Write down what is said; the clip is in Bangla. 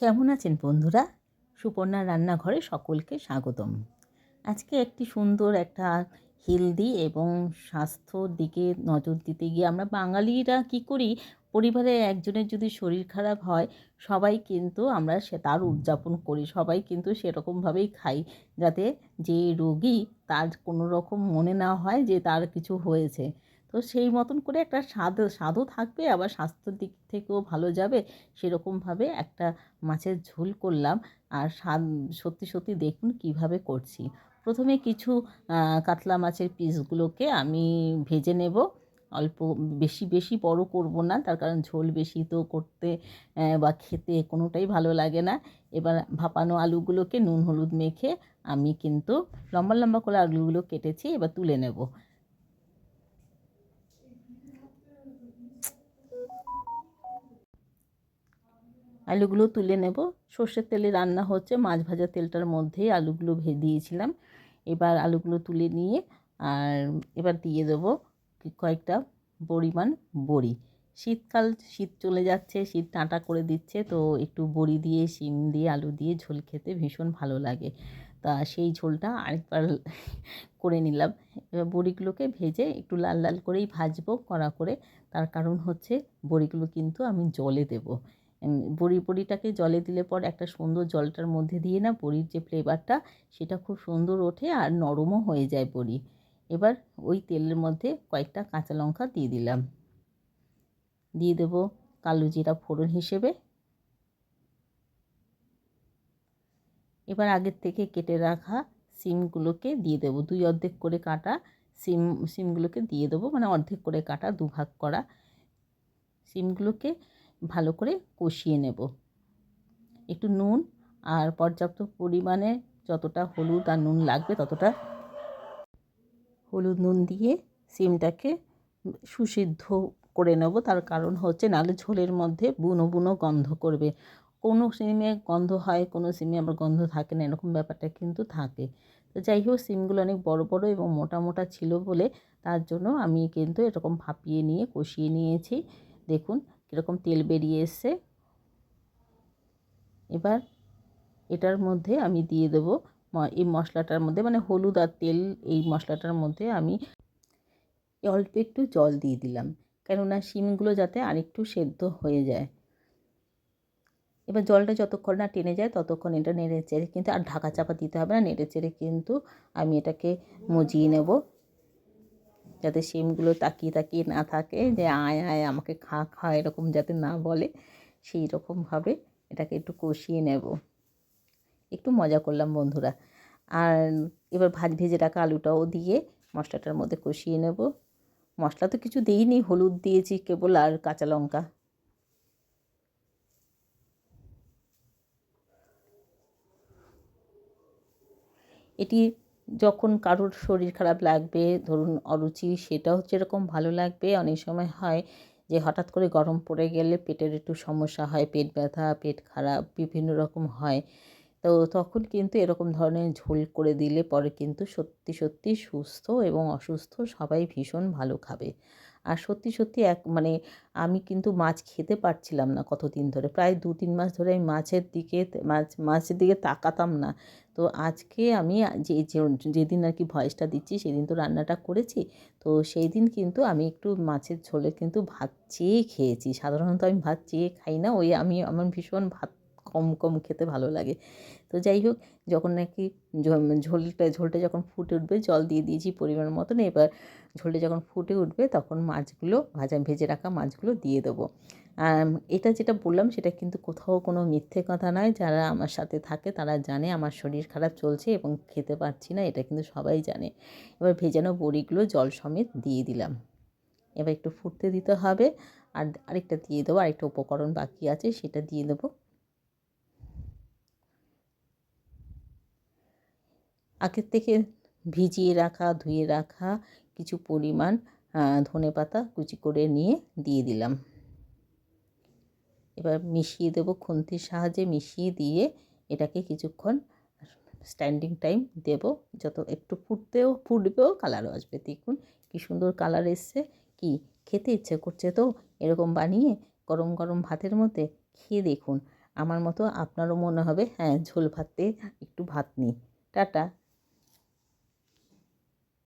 কেমন আছেন বন্ধুরা? সুপর্ণা রান্নাঘরে সকলকে স্বাগতম। আজকে একটি সুন্দর একটা হেলদি এবং স্বাস্থ্যর দিকে নজর দিতে গিয়ে আমরা বাঙালিরা কি করি? পরিবারে একজনের যদি শরীর খারাপ হয়, সবাই কিন্তু আমরা সে তার উদযাপন করি। সবাই কিন্তু সেরকমভাবেই খাই যাতে যে রোগী তার কোনো রকম মনে না হয় যে তার কিছু হয়েছে। তো সেই মতন করে একটা স্বাদ, স্বাদও থাকবে, আবার স্বাস্থ্যের দিক থেকেও ভালো যাবে। সেরকমভাবে একটা মাছের ঝোল করলাম। আর স্বাদ, সত্যি সত্যি দেখুন কীভাবে করছি। প্রথমে কিছু কাতলা মাছের পিসগুলোকে আমি ভেজে নেব। অল্প, বেশি বেশি বড় করব না। তার কারণ ঝোল বেশি তো করতে বা খেতে কোনোটাই ভালো লাগে না। এবার ভাপানো আলুগুলোকে নুন, হলুদ মেখে আমি কিন্তু লম্বা লম্বা করে আলুগুলো কেটেছি, এবার তুলে নেব। আলুগুলো তুলে নেব। সর্ষের তেলে রান্না হচ্ছে মাছ ভাজা তেলটার মধ্যেই আলুগুলো দিয়েছিলাম এবার আলুগুলো তুলে নিয়ে আর এবার দিয়ে দেবো কয়েকটা পরিমাণ বড়ি। শীতকাল, শীত চলে যাচ্ছে, শীত টাঁটা করে দিচ্ছে, তো একটু বড়ি দিয়ে, শিম দিয়ে, আলু দিয়ে ঝোল খেতে ভীষণ ভালো লাগে। তা সেই ঝোলটা আরেকবার করে নিলাম। এবার বড়িগুলোকে ভেজে একটু লাল লাল করেই ভাজবো কড়া করে। তার কারণ হচ্ছে বড়িগুলো কিন্তু আমি জলে দেবো। বড়ি বড়িটাকে জলে দিলে পর একটা সুন্দর জলটার মধ্যে দিয়ে না বড়ির যে ফ্লেভারটা সেটা খুব সুন্দর ওঠে আর নরমও হয়ে যায় বড়ি। এবার ওই তেলের মধ্যে কয়েকটা কাঁচা লঙ্কা দিয়ে দিলাম। দিয়ে দেব কালো জিরা ফোড়ন হিসেবে। এবার আগের থেকে কেটে রাখা সিমগুলোকে দিয়ে দেবো। দুই অর্ধেক করে কাটা সিম, সিমগুলোকে দিয়ে দেবো। মানে অর্ধেক করে কাটা, দুভাগ করা। সিমগুলোকে ভালো করে কষিয়ে নেব। একটু নুন আর পর্যাপ্ত পরিমাণে যতটা হলুদ আর নুন লাগবে ততটা হলুদ নুন দিয়ে সিমটাকে সুসিদ্ধ করে নেব। তার কারণ হচ্ছে নাহলে ঝোলের মধ্যে বুনো বুনো গন্ধ করবে। কোনো সিমে গন্ধ হয়, কোনো সিমে আবার গন্ধ থাকে না, এরকম ব্যাপারটা কিন্তু থাকে। তো যাই হোক, সিমগুলো অনেক বড় বড় এবং মোটা মোটা ছিল বলে তার জন্য আমি কিন্তু এরকম ভাপিয়ে নিয়ে কষিয়ে নিয়েছি। দেখুন কীরকম তেল বেরিয়ে এসছে। এবার এটার মধ্যে আমি দিয়ে দেবো এই মশলাটার মধ্যে মানে হলুদ আর তেল এই মশলাটার মধ্যে আমি অল্প একটু জল দিয়ে দিলাম। কেননা শিমগুলো যাতে আরেকটু সেদ্ধ হয়ে যায়। এবার জলটা যতক্ষণ না টেনে যায়, ততক্ষণ এটা নেড়ে চেড়ে কিন্তু, আর ঢাকা চাপা দিতে হবে না নেড়ে চেড়ে কিন্তু আমি এটাকে মজিয়ে নেব। যাতে শিমগুলো তাকিয়ে তাকিয়ে না থাকে, যে আয় আয়, আমাকে খা খা এরকম যাতে না বলে, সেই রকমভাবে এটাকে একটু কষিয়ে নেব। একটু মজা করলাম বন্ধুরা। আর এবার ভাজ, ভেজে রাখা আলুটাও দিয়ে মশলাটার মধ্যে কষিয়ে নেব। মশলা তো কিছু দিইনি, হলুদ দিয়েছি, কেবল আর কাঁচা লঙ্কা। এটি যখন কারোর শরীর খারাপ লাগবে, ধরুন অরুচি, সেটাও যেরকম ভালো লাগবে। অনেক সময় হয় যে হঠাৎ করে গরম পড়ে গেলে পেটের একটু সমস্যা হয়, পেট ব্যথা, পেট খারাপ, বিভিন্ন রকম হয়। তো তখন কিন্তু এরকম ধরনের ঝোল করে দিলে পরে কিন্তু সত্যি সত্যি সুস্থ এবং অসুস্থ সবাই ভীষণ ভালো খাবে। আর সত্যি সত্যি এক মানে আমি কিন্তু মাছ খেতে পারছিলাম না কতদিন ধরে। প্রায় দু তিন মাস ধরে আমি মাছের দিকে মাছ, মাছের দিকে তাকাতাম না। তো আজকে আমি যে যেদিন আর কি ভয়েসটা দিচ্ছি সেদিন তো রান্নাটা করেছি। তো সেই দিন কিন্তু আমি একটু মাছের ঝোলে কিন্তু ভাত চেয়ে খেয়েছি। সাধারণত আমি ভাত চেয়ে খাই না। ওই আমি আমার ভীষণ ভাত কম কম খেতে ভালো লাগে। তো যাই হোক, যখন নাকি ঝোলটা ঝোলটা যখন ফুটে উঠবে, জল দিয়ে দিয়েছি পরিমাণ মতন, এবার ঝোলটা যখন ফুটে উঠবে, তখন মাছগুলো, ভাজা, ভেজে রাখা মাছগুলো দিয়ে দেবো। এটা যেটা বললাম, সেটা কিন্তু কোথাও কোনো মিথ্যে কথা নয়। যারা আমার সাথে থাকে, তারা জানে আমার শরীর খারাপ চলছে এবং খেতে পারছি না, এটা কিন্তু সবাই জানে। এবার ভেজানো বড়িগুলো জল সমেত দিয়ে দিলাম। এবার একটু ফুটতে দিতে হবে, আর আরেকটা দিয়ে দেবো, আরেকটা উপকরণ বাকি আছে, সেটা দিয়ে দেবো। আগের থেকে ভিজিয়ে রাখা, ধুয়ে রাখা কিছু পরিমাণ ধনে পাতা কুচি করে নিয়ে দিয়ে দিলাম। এবার মিশিয়ে দেবো খুন্তির সাহায্যে, মিশিয়ে দিয়ে এটাকে কিছুক্ষণ স্ট্যান্ডিং টাইম দেব। যত একটু ফুটতেও, ফুটবেও কালারও আসবে। দেখুন কী সুন্দর কালার এসছে। কি? খেতে ইচ্ছে করছে তো? এরকম বানিয়ে গরম গরম ভাতের মধ্যে খেয়ে দেখুন। আমার মতো আপনারও মনে হবে হ্যাঁ ঝোল ভাতে একটু ভাত নিই। টাটা।